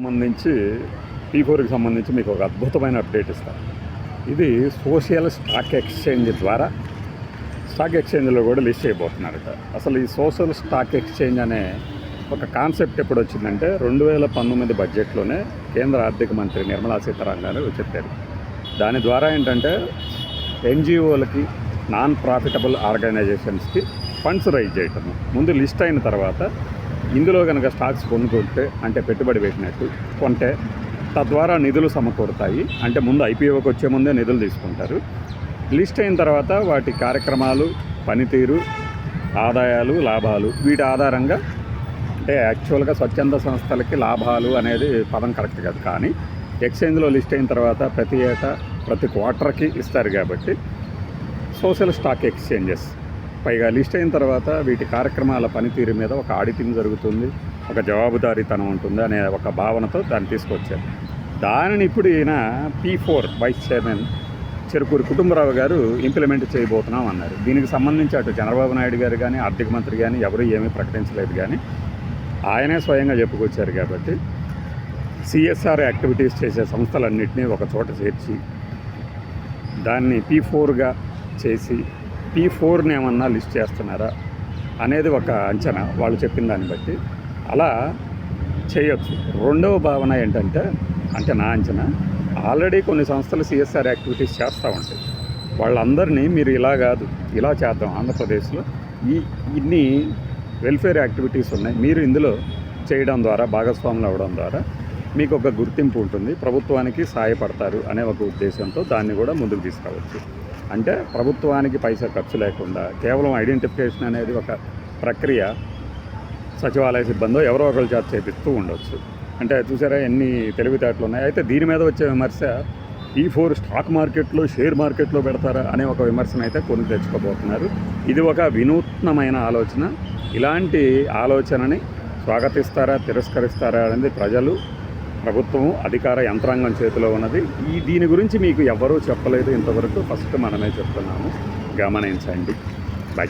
సంబంధించి పీ ఫోర్కి సంబంధించి మీకు ఒక అద్భుతమైన అప్డేట్ ఇస్తాను ఇది సోషల్ స్టాక్ ఎక్స్చేంజ్ ద్వారా స్టాక్ ఎక్స్చేంజ్లో కూడా లిస్ట్ చేయబోతున్నారట. అసలు ఈ సోషల్ స్టాక్ ఎక్స్చేంజ్ అనే ఒక కాన్సెప్ట్ ఎప్పుడు వచ్చిందంటే రెండు వేల పంతొమ్మిది బడ్జెట్లోనే కేంద్ర ఆర్థిక మంత్రి నిర్మలా సీతారామన్ గారు చెప్పారు. దాని ద్వారా ఏంటంటే ఎన్జిఓలకి నాన్ ప్రాఫిటబుల్ ఆర్గనైజేషన్స్కి ఫండ్స్ రైజ్ చేయటము. ముందు లిస్ట్ అయిన తర్వాత ఇందులో కనుక స్టాక్స్ కొనుక్కుంటే అంటే పెట్టుబడి పెట్టినట్టు కొంటే తద్వారా నిధులు సమకూరుతాయి. అంటే ముందు ఐపీఓకి వచ్చే ముందే నిధులు తీసుకుంటారు. లిస్ట్ అయిన తర్వాత వాటి కార్యక్రమాలు పనితీరు ఆదాయాలు లాభాలు వీటి ఆధారంగా అంటే యాక్చువల్గా స్వచ్ఛంద సంస్థలకి లాభాలు అనేది పదం కరెక్ట్ కాదు. కానీ ఎక్స్చేంజ్లో లిస్ట్ అయిన తర్వాత ప్రతి ఏటా ప్రతి క్వార్టర్కి ఇస్తారు కాబట్టి సోషల్ స్టాక్ ఎక్స్చేంజెస్. పైగా లిస్ట్ అయిన తర్వాత వీటి కార్యక్రమాల పనితీరు మీద ఒక ఆడిటింగ్ జరుగుతుంది ఒక జవాబుదారీతనం ఉంటుంది అనే ఒక భావనతో దాన్ని తీసుకొచ్చారు. దానిని ఇప్పుడు ఈయన P four vice chairman Cherukuru Kutumbarao garu implement చేయబోతున్నాం అన్నారు. దీనికి సంబంధించి అటు చంద్రబాబు నాయుడు గారు కానీ ఆర్థిక మంత్రి కానీ ఎవరు ఏమీ ప్రకటించలేదు కానీ ఆయనే స్వయంగా చెప్పుకొచ్చారు కాబట్టి సిఎస్ఆర్ యాక్టివిటీస్ చేసే సంస్థలన్నింటినీ ఒక చోట చేర్చి దాన్ని పీ ఫోర్గా చేసి పీ ఫోర్ని ఏమన్నా లిస్ట్ చేస్తున్నారా అనేది ఒక అంచనా వాళ్ళు చెప్పిన దాన్ని బట్టి. అలా చేయొచ్చు. రెండవ భావన ఏంటంటే అంటే నా అంచనా ఆల్రెడీ కొన్ని సంస్థలు సిఎస్ఆర్ యాక్టివిటీస్ చేస్తూ ఉంటాయి. వాళ్ళందరినీ మీరు ఇలా కాదు ఇలా చేద్దాం ఆంధ్రప్రదేశ్లో. ఈ ఇన్ని వెల్ఫేర్ యాక్టివిటీస్ ఉన్నాయి. మీరు ఇందులో చేయడం ద్వారా భాగస్వాములు అవ్వడం ద్వారా మీకు ఒక గుర్తింపు ఉంటుంది. ప్రభుత్వానికి సహాయపడతారు అనే ఒక ఉద్దేశంతో దాన్ని కూడా ముందుకు తీసుకురావచ్చు. అంటే ప్రభుత్వానికి పైసా ఖర్చు లేకుండా కేవలం ఐడెంటిఫికేషన్ అనేది ఒక ప్రక్రియ సచివాలయ సిబ్బందో ఎవరో ఒకరు చేత చేపిస్తూ ఉండొచ్చు. అంటే చూసారా ఎన్ని తెలివితేటలు ఉన్నాయి. అయితే దీని మీద వచ్చే విమర్శ ఈ ఫోర్ స్టాక్ మార్కెట్లో షేర్ మార్కెట్లో పెడతారా అనే ఒక విమర్శను అయితే కొని తెచ్చుకోబోతున్నారు. ఇది ఒక వినూత్నమైన ఆలోచన. ఇలాంటి ఆలోచనని స్వాగతిస్తారా తిరస్కరిస్తారా అనేది ప్రజలు ప్రభుత్వం అధికార యంత్రాంగం చేతిలో ఉన్నది. ఈ దీని గురించి మీకు ఎవరూ చెప్పలేదు ఇంతవరకు. ఫస్ట్ మనమే చెప్తున్నాము. గమనించండి. బై